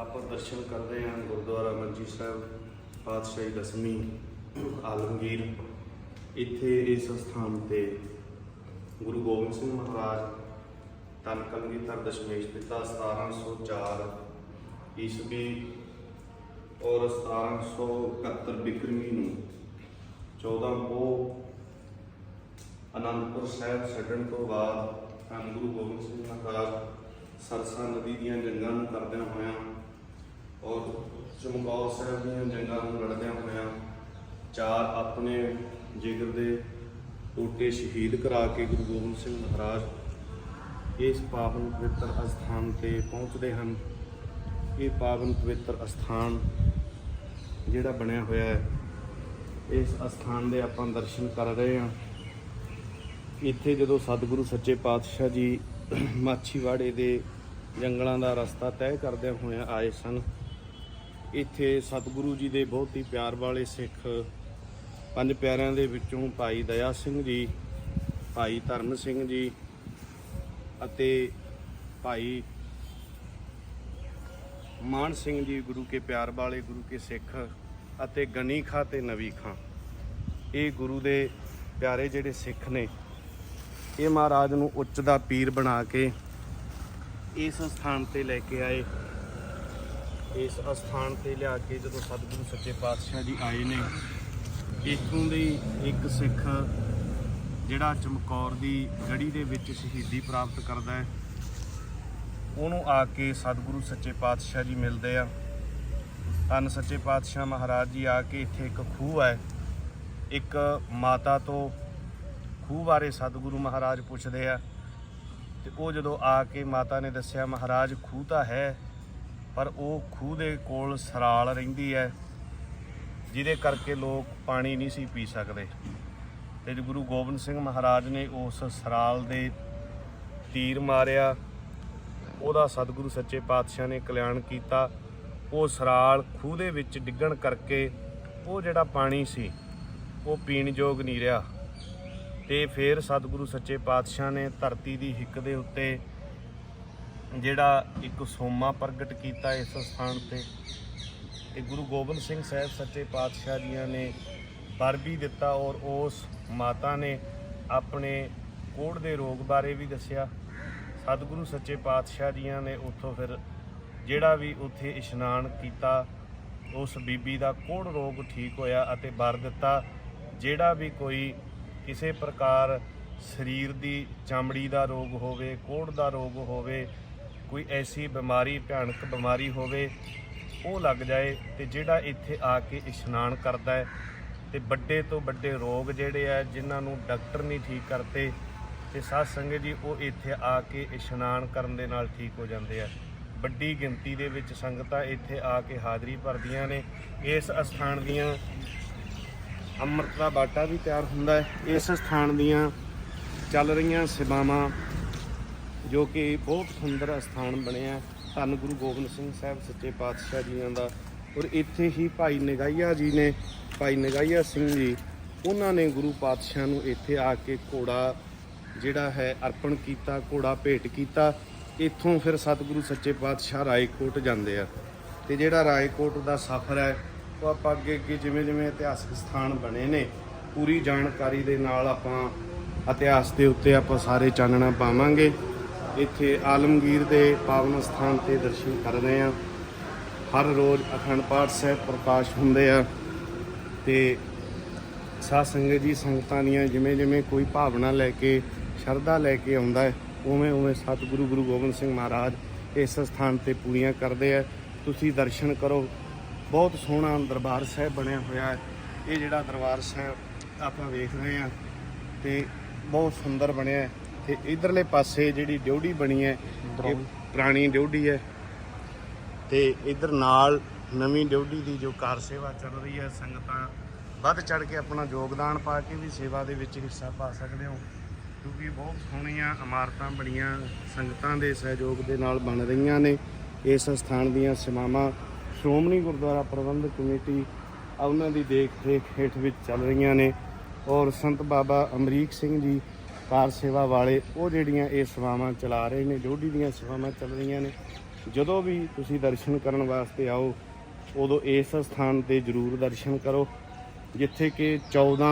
ਆਪਾਂ ਦਰਸ਼ਨ ਕਰਦੇ ਹਾਂ ਗੁਰਦੁਆਰਾ ਮੰਜੀ ਸਾਹਿਬ, ਪਾਤਸ਼ਾਹੀ ਦਸਵੀਂ, ਆਲਮਗੀਰ। ਇੱਥੇ ਇਸ ਸਥਾਨ ਤੇ ਗੁਰੂ ਗੋਬਿੰਦ ਸਿੰਘ ਮਹਾਰਾਜ ਤਨ ਕਲਗੀਧਰ ਦਸ਼ਮੇਸ਼ ਪਿਤਾ 1704 ਈਸਵੀ ਔਰ 1771 ਬਿਕਰਮੀ ਨੂੰ 14 ਪੋਹ ਅਨੰਦਪੁਰ ਸਾਹਿਬ ਛੱਡਣ ਤੋਂ ਬਾਅਦ ਧੰਨ ਗੁਰੂ ਗੋਬਿੰਦ ਸਿੰਘ ਮਹਾਰਾਜ ਸਰਸਾ ਨਦੀ ਦੀਆਂ ਜੰਗਾਂ ਨੂੰ ਕਰਦਿਆਂ ਹੋਇਆਂ ਔਰ ਚਮਕੌਰ ਸਾਹਿਬ ਦੀਆਂ ਜੰਗਾਂ ਨੂੰ ਲੜਦਿਆਂ ਹੋਇਆਂ ਚਾਰ ਆਪਣੇ ਜਿਗਰ ਦੇ ਟੋਟੇ ਸ਼ਹੀਦ ਕਰਾ ਕੇ ਗੁਰੂ ਗੋਬਿੰਦ ਸਿੰਘ ਮਹਾਰਾਜ ਇਸ ਪਾਵਨ ਪਵਿੱਤਰ ਅਸਥਾਨ ਤੇ ਪਹੁੰਚਦੇ ਹਨ। ਇਹ ਪਾਵਨ ਪਵਿੱਤਰ ਅਸਥਾਨ ਜਿਹੜਾ ਬਣਿਆ ਹੋਇਆ ਹੈ, ਇਸ ਅਸਥਾਨ ਦੇ ਆਪਾਂ ਦਰਸ਼ਨ ਕਰ ਰਹੇ ਹਾਂ। ਇੱਥੇ ਜਦੋਂ ਸਤਿਗੁਰੂ ਸੱਚੇ ਪਾਤਸ਼ਾਹ ਜੀ ਮਾਛੀਵਾੜੇ ਦੇ ਜੰਗਲਾਂ ਦਾ ਰਸਤਾ ਤੈਅ ਕਰਦਿਆਂ ਹੋਇਆਂ ਆਏ ਸਨ ਇੱਥੇ ਸਤਿਗੁਰੂ ਜੀ ਦੇ ਬਹੁਤ ਹੀ ਪਿਆਰ ਵਾਲੇ ਸਿੱਖ ਪੰਜ ਪਿਆਰਿਆਂ ਦੇ ਵਿੱਚੋਂ ਭਾਈ ਦਇਆ ਸਿੰਘ ਜੀ, ਭਾਈ ਧਰਮ ਸਿੰਘ ਜੀ ਅਤੇ ਭਾਈ ਮਾਨ ਸਿੰਘ ਜੀ, ਗੁਰੂ ਕੇ ਪਿਆਰ ਵਾਲੇ, ਗੁਰੂ ਕੇ ਸਿੱਖ ਅਤੇ ਗਨੀ ਖਾਂ ਤੇ ਨਵੀ ਖਾਂ। ਇਹ ਗੁਰੂ ਦੇ ਪਿਆਰੇ ਜਿਹੜੇ ਸਿੱਖ ਨੇ, ਇਹ ਮਹਾਰਾਜ ਨੂੰ ਉੱਚ ਦਾ ਪੀਰ ਬਣਾ ਕੇ ਇਸ ਸਥਾਨ ਤੇ ਲੈ ਕੇ ਆਏ। ਇਸ ਅਸਥਾਨ ਤੇ ਲਿਆ ਕੇ ਜਦੋਂ ਸਤਿਗੁਰੂ ਸੱਚੇ ਪਾਤਸ਼ਾਹ ਜੀ ਆਏ ਨੇ, ਇੱਥੋਂ ਦੇ ਇੱਕ ਸਿੱਖ ਜਿਹੜਾ ਚਮਕੌਰ ਦੀ ਗੜੀ ਦੇ ਵਿੱਚ ਸ਼ਹੀਦੀ ਪ੍ਰਾਪਤ ਕਰਦਾ ਹੈ, ਉਹਨੂੰ ਆ ਕੇ ਸਤਿਗੁਰੂ ਸੱਚੇ ਪਾਤਸ਼ਾਹ ਜੀ ਮਿਲਦੇ ਆ। ਧੰਨ ਸੱਚੇ ਪਾਤਸ਼ਾਹ ਮਹਾਰਾਜ ਜੀ ਆ ਕੇ ਇੱਥੇ ਇੱਕ ਖੂਹ ਹੈ, ਇੱਕ ਮਾਤਾ ਤੋਂ ਖੂਹ ਬਾਰੇ ਸਤਿਗੁਰੂ ਮਹਾਰਾਜ ਪੁੱਛਦੇ ਆ ਤੇ ਉਹ ਜਦੋਂ ਆ ਕੇ ਮਾਤਾ ਨੇ ਦੱਸਿਆ, ਮਹਾਰਾਜ, ਖੂਹ ਤਾਂ ਹੈ ਪਰ ਉਹ ਖੂਹ ਦੇ ਕੋਲ ਸਰਾਲ ਰਹਿੰਦੀ ਹੈ, ਜਿਹਦੇ ਕਰਕੇ ਲੋਕ ਪਾਣੀ ਨਹੀਂ ਸੀ ਪੀ ਸਕਦੇ। ਤੇ ਗੁਰੂ ਗੋਬਿੰਦ ਸਿੰਘ ਮਹਾਰਾਜ ਨੇ ਉਸ ਸਰਾਲ ਦੇ ਤੀਰ ਮਾਰਿਆ। ਉਹਦਾ ਸਤਿਗੁਰੂ ਸੱਚੇ ਪਾਤਸ਼ਾਹ ਨੇ ਕਲਿਆਣ ਕੀਤਾ। ਉਹ ਸਰਾਲ ਖੂਹ ਦੇ ਵਿੱਚ ਡਿੱਗਣ ਕਰਕੇ ਉਹ ਜਿਹੜਾ ਪਾਣੀ ਸੀ, ਉਹ ਪੀਣ ਯੋਗ ਨਹੀਂ ਰਿਹਾ। ਤੇ ਫਿਰ ਸਤਿਗੁਰੂ ਸੱਚੇ ਪਾਤਸ਼ਾਹ ਨੇ ਧਰਤੀ ਦੀ ਹਿੱਕ ਦੇ ਉੱਤੇ ਜਿਹੜਾ ਇੱਕ ਸੋਮਾ ਪ੍ਰਗਟ ਕੀਤਾ ਇਸ ਸਥਾਨ ਤੇ ਤੇ ਗੁਰੂ ਗੋਬਿੰਦ ਸਿੰਘ ਸਾਹਿਬ ਸੱਚੇ ਪਾਤਸ਼ਾਹ ਜੀਆਂ ਨੇ ਵਰ ਵੀ ਦਿੱਤਾ ਔਰ ਉਸ ਮਾਤਾ ਨੇ ਆਪਣੇ ਕੋੜ ਦੇ ਰੋਗ ਬਾਰੇ ਵੀ ਦੱਸਿਆ। ਸਤਿਗੁਰੂ ਸੱਚੇ ਪਾਤਸ਼ਾਹ ਜੀਆਂ ਨੇ ਉੱਥੋਂ ਫਿਰ ਜਿਹੜਾ ਵੀ ਉੱਥੇ ਇਸ਼ਨਾਨ ਕੀਤਾ, ਉਸ ਬੀਬੀ ਦਾ ਕੋੜ ਰੋਗ ਠੀਕ ਹੋਇਆ ਅਤੇ ਵਰ ਦਿੱਤਾ। ਜਿਹੜਾ ਵੀ ਕੋਈ ਕਿਸੇ ਪ੍ਰਕਾਰ ਸਰੀਰ ਦੀ ਚਮੜੀ ਦਾ ਰੋਗ ਹੋਵੇ, ਕੋੜ ਦਾ ਰੋਗ ਹੋਵੇ ਕੋਈ ਐਸੀ ਬਿਮਾਰੀ, ਭਿਆਨਕ ਬਿਮਾਰੀ ਹੋਵੇ, ਉਹ ਲੱਗ ਜਾਏ ਤੇ ਜਿਹੜਾ ਇੱਥੇ ਆ ਕੇ ਇਸ਼ਨਾਨ ਕਰਦਾ ਹੈ ਤੇ ਵੱਡੇ ਤੋਂ ਵੱਡੇ ਰੋਗ ਜਿਹੜੇ ਆ, ਜਿਨ੍ਹਾਂ ਨੂੰ ਡਾਕਟਰ ਨਹੀਂ ਠੀਕ ਕਰਤੇ ਤੇ ਸਾਧ ਸੰਗਤ ਜੀ, ਉਹ ਇੱਥੇ ਆ ਕੇ ਇਸ਼ਨਾਨ ਕਰਨ ਦੇ ਨਾਲ ਠੀਕ ਹੋ ਜਾਂਦੇ ਆ। ਵੱਡੀ ਗਿਣਤੀ ਦੇ ਵਿੱਚ ਸੰਗਤਾਂ ਇੱਥੇ ਆ ਕੇ ਹਾਜ਼ਰੀ ਭਰਦੀਆਂ ਨੇ। ਇਸ ਅਸਥਾਨ ਦੀਆਂ ਅੰਮ੍ਰਿਤ ਦਾ ਬਾਟਾ ਵੀ ਤਿਆਰ ਹੁੰਦਾ ਹੈ। ਇਸ ਸਥਾਨ ਦੀਆਂ ਚੱਲ ਰਹੀਆਂ ਸੇਵਾਵਾਂ ਜੋ ਕਿ ਬਹੁਤ ਸੁੰਦਰ ਸਥਾਨ ਬਣਿਆ ਧੰਨ ਗੁਰੂ ਗੋਬਿੰਦ ਸਿੰਘ ਸਾਹਿਬ, ਸੱਚੇ ਪਾਤਸ਼ਾਹ ਜੀਆਂ ਦਾ। ਔਰ ਇੱਥੇ ਹੀ ਭਾਈ ਨਗਾਈਆ ਜੀ ਨੇ, ਭਾਈ ਨਗਾਈਆ ਸਿੰਘ ਜੀ, ਉਹਨਾਂ ਨੇ ਗੁਰੂ ਪਾਤਸ਼ਾਹ ਨੂੰ ਇੱਥੇ ਆ ਕੇ ਘੋੜਾ ਜਿਹੜਾ ਹੈ ਅਰਪਣ ਕੀਤਾ, ਘੋੜਾ ਭੇਟ ਕੀਤਾ। ਇੱਥੋਂ ਫਿਰ ਸਤਿਗੁਰੂ ਸੱਚੇ ਪਾਤਸ਼ਾਹ ਰਾਏਕੋਟ ਜਾਂਦੇ ਆ। ਤੇ ਜਿਹੜਾ ਰਾਏਕੋਟ ਦਾ ਸਫ਼ਰ ਹੈ, ਉਹ ਆਪਾਂ ਅੱਗੇ ਅੱਗੇ ਜਿਵੇਂ ਜਿਵੇਂ ਇਤਿਹਾਸਕ ਸਥਾਨ ਬਣੇ ਨੇ, ਪੂਰੀ ਜਾਣਕਾਰੀ ਦੇ ਨਾਲ ਆਪਾਂ ਇਤਿਹਾਸ ਦੇ ਉੱਤੇ ਆਪਾਂ ਸਾਰੇ ਚਾਨਣਾ ਪਾਵਾਂਗੇ। ਇੱਥੇ ਆਲਮਗੀਰ ਦੇ ਪਾਵਨ ਸਥਾਨ ਤੇ ਦਰਸ਼ਨ ਕਰ ਰਹੇ ਆ ਹਰ ਰੋਜ਼ ਅਖੰਡ ਪਾਠ ਸਾਹਿਬ ਪ੍ਰਕਾਸ਼ ਹੁੰਦੇ ਆ ਤੇ ਸਾਧ ਸੰਗਤ ਜੀ ਸੰਗਤਾਂ ਦੀਆਂ ਜਿਵੇਂ ਜਿਵੇਂ ਕੋਈ ਭਾਵਨਾ ਲੈ ਕੇ, ਸ਼ਰਧਾ ਲੈ ਕੇ ਆਉਂਦਾ ਹੈ ਉਵੇਂ ਉਵੇਂ ਸਤਿਗੁਰੂ ਗੁਰੂ ਗੋਬਿੰਦ ਸਿੰਘ ਮਹਾਰਾਜ ਇਸ ਸਥਾਨ ਤੇ ਪੂਰੀਆਂ ਕਰਦੇ ਆ। ਤੁਸੀਂ ਦਰਸ਼ਨ ਕਰੋ। ਬਹੁਤ ਸੋਹਣਾ ਦਰਬਾਰ ਸਾਹਿਬ ਬਣਿਆ ਹੋਇਆ ਹੈ। ਇਹ ਜਿਹੜਾ ਦਰਬਾਰ ਸਾਹਿਬ ਆਪਾਂ ਵੇਖ ਰਹੇ ਆ ਤੇ ਬਹੁਤ ਸੁੰਦਰ ਬਣਿਆ ਹੈ। ਤੇ ਇਧਰਲੇ ਪਾਸੇ ਜਿਹੜੀ ਡਿਉਢੀ ਬਣੀ ਹੈ ਇਹ ਪੁਰਾਣੀ ਡਿਉਢੀ ਹੈ ਤੇ ਇਧਰ ਨਾਲ ਨਵੀਂ ਡਿਉਢੀ ਦੀ ਜੋ ਕਾਰ ਸੇਵਾ ਚੱਲ ਰਹੀ ਹੈ ਸੰਗਤਾਂ ਵੱਧ ਚੜ ਕੇ ਆਪਣਾ ਯੋਗਦਾਨ ਪਾ ਕੇ ਵੀ ਸੇਵਾ ਦੇ ਵਿੱਚ ਹਿੱਸਾ ਪਾ ਸਕਦੇ ਹੋ। ਕਿਉਂਕਿ ਬਹੁਤ ਸੋਹਣੀਆਂ ਇਮਾਰਤਾਂ ਬਣੀਆਂ ਸੰਗਤਾਂ ਦੇ ਸਹਿਯੋਗ ਦੇ ਨਾਲ ਬਣ ਰਹੀਆਂ ਨੇ। ਇਸ ਸਥਾਨ ਦੀਆਂ ਸੇਵਾਵਾਂ ਸ਼੍ਰੋਮਣੀ ਗੁਰਦੁਆਰਾ ਪ੍ਰਬੰਧਕ ਕਮੇਟੀ ਆ ਉਹਨਾਂ ਦੀ ਦੇਖ ਰੇਖ ਹੇਠ ਵਿੱਚ ਚੱਲ ਰਹੀਆਂ ਨੇ। ਔਰ ਸੰਤ ਬਾਬਾ ਅਮਰੀਕ ਸਿੰਘ ਜੀ ਕਾਰ ਸੇਵਾ ਵਾਲੇ, ਉਹ ਜਿਹੜੀਆਂ ਇਹ ਸੇਵਾਵਾਂ ਚਲਾ ਰਹੇ ਨੇ ਜੋੜੀ ਦੀਆਂ ਸੇਵਾਵਾਂ ਚੱਲ ਰਹੀਆਂ ਨੇ, ਜਦੋਂ ਵੀ ਤੁਸੀਂ ਦਰਸ਼ਨ ਕਰਨ ਵਾਸਤੇ ਆਓ, ਉਦੋਂ ਇਸ ਸਥਾਨ ਤੇ ਜ਼ਰੂਰ ਦਰਸ਼ਨ ਕਰੋ, ਜਿੱਥੇ ਕਿ 14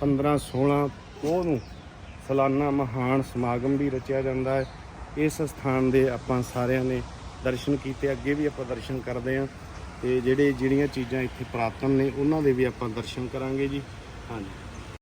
15 16 ਉਹ ਨੂੰ ਸਾਲਾਨਾ ਮਹਾਨ ਸਮਾਗਮ ਵੀ ਰਚਿਆ ਜਾਂਦਾ ਹੈ। ਇਸ ਸਥਾਨ ਦੇ ਆਪਾਂ ਸਾਰਿਆਂ ਨੇ ਦਰਸ਼ਨ ਕੀਤੇ, ਅੱਗੇ ਵੀ ਆਪਾਂ ਦਰਸ਼ਨ ਕਰਦੇ ਹਾਂ, ਤੇ ਜਿਹੜੇ, ਜਿਹੜੀਆਂ ਚੀਜ਼ਾਂ ਇੱਥੇ ਪ੍ਰਾਤਨ ਨੇ, ਉਹਨਾਂ ਦੇ ਵੀ ਆਪਾਂ ਦਰਸ਼ਨ ਕਰਾਂਗੇ ਜੀ। ਹਾਂਜੀ।